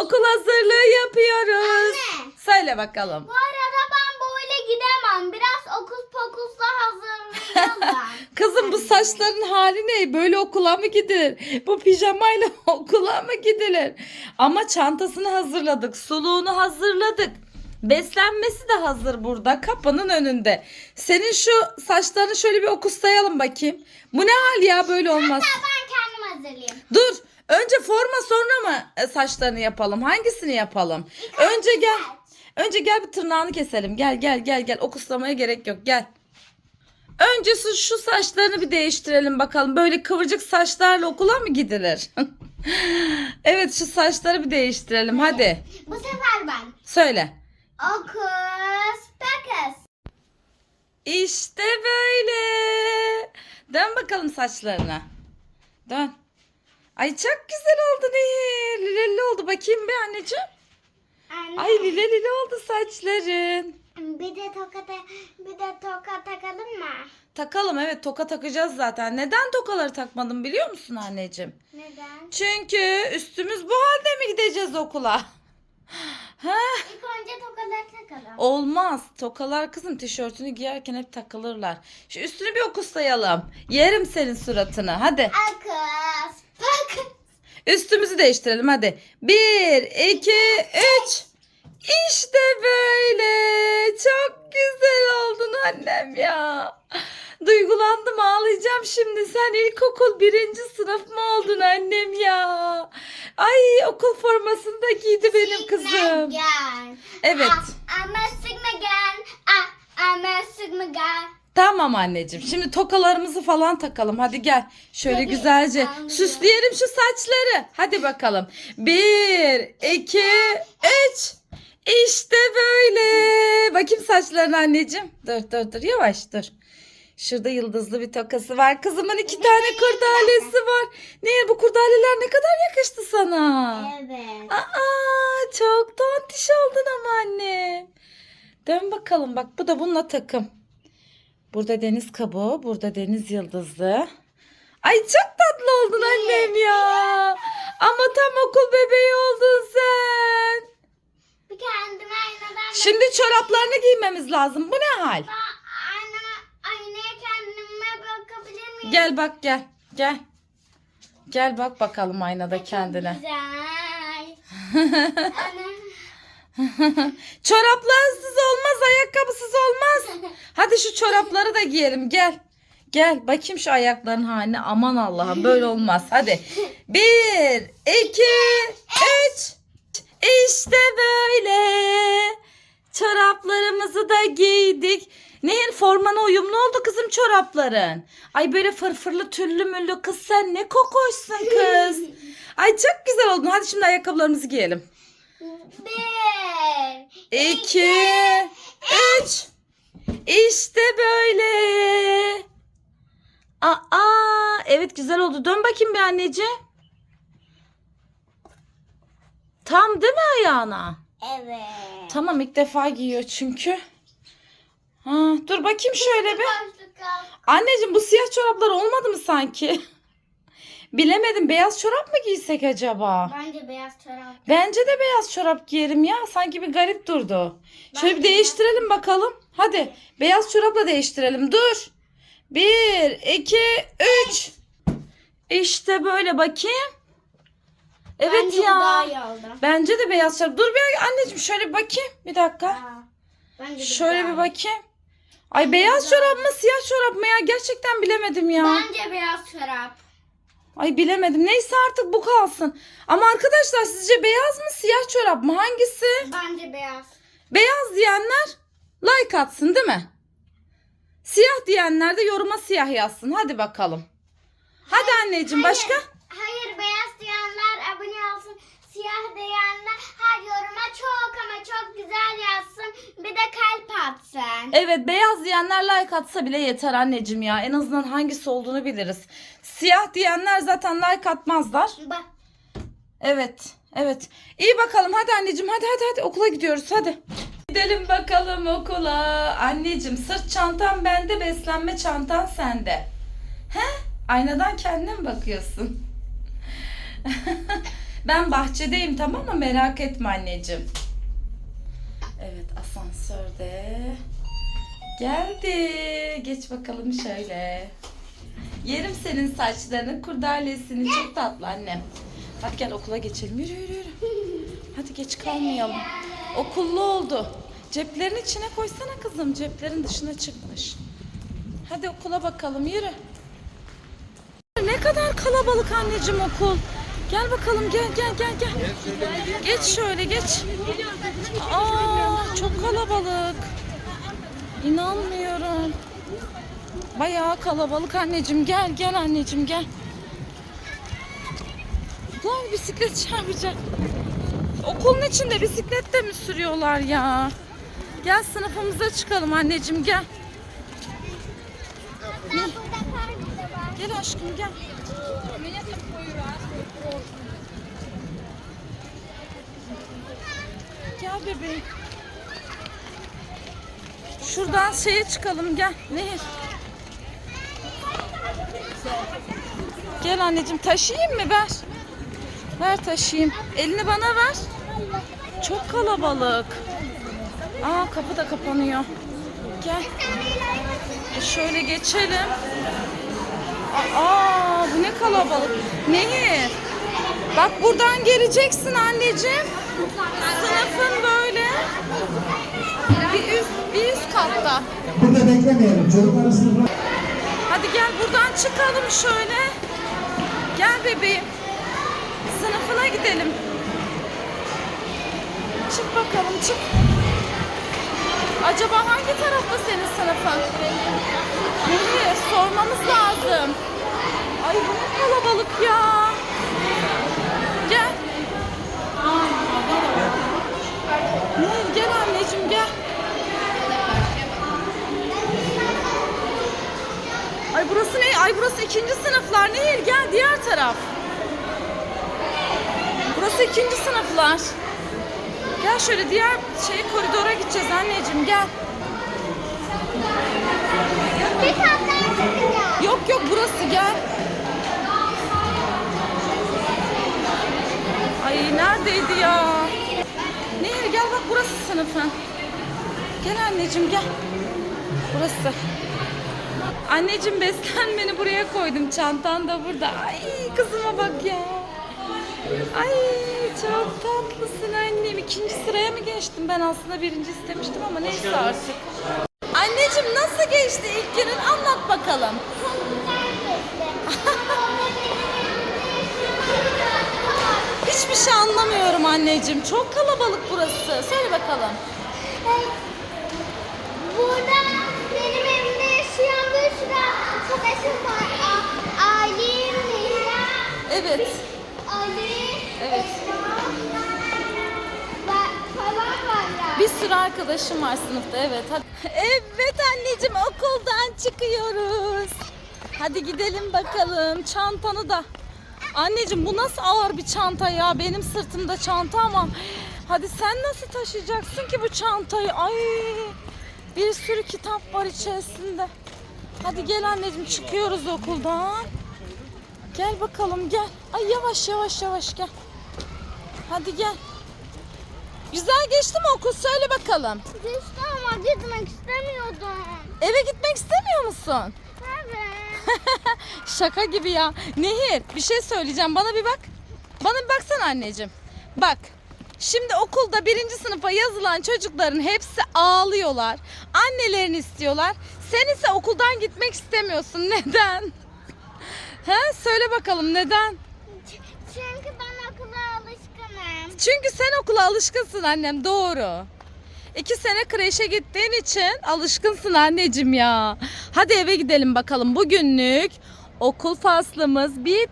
okul hazırlığı yapıyoruz. Anne. Söyle bakalım. Bu arada ben böyle gidemem. Biraz okus pokusla hazırlayalım. Kızım bu saçların hali ne? Böyle okula mı gidilir? Bu pijamayla okula mı gidilir? Ama çantasını hazırladık. Suluğunu hazırladık. Beslenmesi de hazır burada kapının önünde. Senin şu saçlarını şöyle bir okuslayalım bakayım. Bu ne hal ya böyle olmaz. Hatta ben kendim hazırlayayım. Dur. Önce forma sonra mı e, saçlarını yapalım? Hangisini yapalım? Önce gel. Önce gel bir tırnağını keselim. Gel gel gel gel. Okuslamaya gerek yok. Gel. Önce şu, şu saçlarını bir değiştirelim bakalım. Böyle kıvırcık saçlarla okula mı gidilir? evet şu saçları bir değiştirelim. Hadi. Bu sefer ben. Söyle. Okus pokus. İşte böyle. Dön bakalım saçlarına. Dön. Ay çok güzel oldu Nehir. Lileli oldu. Bakayım bir anneciğim. Anne. Ay lile lile oldu saçların. Bir de toka ta- bir de toka takalım mı? Takalım evet toka takacağız zaten. Neden tokaları takmadım biliyor musun anneciğim? Neden? Çünkü üstümüz bu halde mi gideceğiz okula? Ha, İlk önce tokaları takalım. olmaz. Tokalar kızım tişörtünü giyerken hep takılırlar. Şu üstünü bir okuslayalım. Yerim senin suratını. Hadi. Okus pokus. Üstümüzü değiştirelim hadi. Bir, iki, üç. İşte böyle. Çok güzel oldun annem ya. Duygulandım ağlayacağım şimdi. Sen ilkokul birinci sınıf mı oldun annem ya? Ay okul formasını da giydi benim kızım. Gel. Evet. I'm a sigma gun. Ah, I'm a sigma gun. Tamam anneciğim. Şimdi tokalarımızı falan takalım. Hadi gel. Şöyle güzelce süsleyelim şu saçları. Hadi bakalım. Bir, iki, üç. İşte böyle. Bakayım saçlarına anneciğim. Dur dur dur yavaş dur. Şurada yıldızlı bir tokası var. Kızımın iki tane kurdalesi var. Ne bu kurdaleler ne kadar yakıştı sana. Evet. Aa çok tontiş oldun ama anne. Dön bakalım bak bu da bununla takım. Burada deniz kabuğu, burada deniz yıldızlı. Ay çok tatlı oldun annem ya. Ama tam okul bebeği oldun sen. Bir kendime aynadan Şimdi çoraplarını giymemiz lazım. Bu ne hal? Gel bak gel. Gel. Gel bak bakalım aynada kendine. Güzel. Ana. Çoraplarsız olmaz, ayakkabısız olmaz. Hadi şu çorapları da giyelim. Gel. Gel bakayım şu ayakların haline. Aman Allah'ım böyle olmaz. Hadi. Bir, iki, üç. İşte böyle. Çoraplarımızı da giydik. Nehir formana uyumlu oldu kızım çorapların. Ay böyle fırfırlı tüllü müllü kız sen ne kokoşsun kız. Ay çok güzel oldun. Hadi şimdi ayakkabılarımızı giyelim. Bir. İki, üç. İşte böyle. Aa, evet güzel oldu. Dön bakayım bir anneciğim. Tam değil mi ayağına? Evet. Tamam ilk defa giyiyor çünkü. Ha, dur bakayım şöyle bir. Anneciğim bu siyah çoraplar olmadı mı sanki? Bilemedim beyaz çorap mı giysek acaba? Bence beyaz çorap. Bence de beyaz çorap giyerim ya. Sanki bir garip durdu. Şöyle bir Bence de. değiştirelim bakalım. Hadi beyaz çorapla değiştirelim. Dur. Bir, iki, üç. İşte böyle bakayım. Evet Bence bu ya. daha iyi oldu. Bence de beyaz çorap. Dur bir anneciğim şöyle bir bakayım. Bir dakika. Aa, Bence bu Şöyle bir bakayım. Ay beyaz çorap mı siyah çorap mı ya? Gerçekten bilemedim ya. Bence beyaz çorap. Ay bilemedim. Neyse artık bu kalsın. Ama arkadaşlar sizce beyaz mı siyah çorap mı? Hangisi? Bence beyaz. Beyaz diyenler like atsın değil mi? Siyah diyenler de yoruma siyah yazsın. Hadi bakalım. Hadi anneciğim başka? Hayır beyaz diyenler abone olsun. Siyah diyenler her yoruma çok ama çok güzel yazsın. Bir de kalp atsın. Evet beyaz diyenler like atsa bile yeter anneciğim ya. En azından hangisi olduğunu biliriz. Siyah diyenler zaten like atmazlar. Bak. Evet. Evet. İyi bakalım hadi anneciğim hadi hadi hadi okula gidiyoruz hadi. Gidelim bakalım okula. Anneciğim sırt çantam bende beslenme çantan sende. He? Aynadan kendine mi bakıyorsun? Ben bahçedeyim tamam mı? Merak etme anneciğim. Evet asansörde. Geldi. Geç bakalım şöyle. Yerim senin saçlarını, kurdalesini. Çok tatlı annem. Hadi gel okula geçelim. Yürü yürü yürü. Hadi geç kalmayalım. Okullu oldu. Ceplerin içine koysana kızım. Ceplerin dışına çıkmış. Hadi okula bakalım yürü. Ne kadar kalabalık anneciğim okul. Gel bakalım gel gel gel gel. Geç şöyle geç. Aa çok kalabalık. İnanmıyorum. Bayağı kalabalık anneciğim gel gel anneciğim gel. Lan bisiklet çarpacak. Okulun içinde bisiklet de mi sürüyorlar ya? Gel sınıfımıza çıkalım anneciğim gel. Burada karnı da var. Gel aşkım gel. Gel bebeğim. Şuradan şeye çıkalım gel. Nehir. Gel anneciğim taşıyayım mı ver. Ver taşıyayım. Elini bana ver. Çok kalabalık. Aa kapı da kapanıyor. Gel. E şöyle geçelim. Aa bu ne kalabalık. Nehir. Bak buradan geleceksin anneciğim. Sınıfın böyle. Bir üst, bir üst katta. Burada beklemeyelim. Çocukların sınıfına Hadi gel buradan çıkalım şöyle. Gel bebeğim. Sınıfına gidelim. Çık bakalım çık. Acaba hangi tarafta senin sınıfın? Nehir sormamız lazım. Ay bu ne kalabalık ya. Gel. Nehir gel anneciğim gel. Ay burası ne? Ay burası ikinci sınıflar. Nehir gel diğer taraf. Burası ikinci sınıflar. Gel şöyle diğer şey koridora gideceğiz anneciğim gel. Yok yok burası gel. Ay neredeydi ya? Nehir gel bak burası sınıfın. Gel anneciğim gel. Burası. Anneciğim beslenmeni buraya koydum. Çantan da burada. Ay kızıma bak ya. Ay çok tatlısın annem. İkinci sıraya mı geçtim? Ben aslında birinci istemiştim ama neyse artık. Anneciğim nasıl geçti ilk günün? Anlat bakalım. Hiçbir şey anlamıyorum anneciğim. Çok kalabalık burası. Söyle bakalım. Burada benim evimde yaşayan bir sürü arkadaşım var. A- Ali, Mira, Evet. Evet. Bir sürü arkadaşım var sınıfta evet. Hadi. Evet anneciğim okuldan çıkıyoruz. Hadi gidelim bakalım çantanı da. Anneciğim bu nasıl ağır bir çanta ya? Benim sırtımda çanta ama. Hadi sen nasıl taşıyacaksın ki bu çantayı? Ay bir sürü kitap var içerisinde. Hadi gel anneciğim çıkıyoruz okuldan. Gel bakalım gel. Ay yavaş yavaş yavaş gel. Hadi gel. Güzel geçti mi okul? Söyle bakalım. Geçti ama gitmek istemiyordum. Eve gitmek istemiyor musun? Evet. Şaka gibi ya. Nehir bir şey söyleyeceğim. Bana bir bak. Bana bir baksana anneciğim. Bak. Şimdi okulda birinci sınıfa yazılan çocukların hepsi ağlıyorlar. Annelerini istiyorlar. Sen ise okuldan gitmek istemiyorsun. Neden? He? Söyle bakalım neden? Çünkü ben okula alışkınım. Çünkü sen okula alışkınsın annem doğru. İki sene kreşe gittiğin için alışkınsın anneciğim ya. Hadi eve gidelim bakalım. Bugünlük okul faslımız bitti.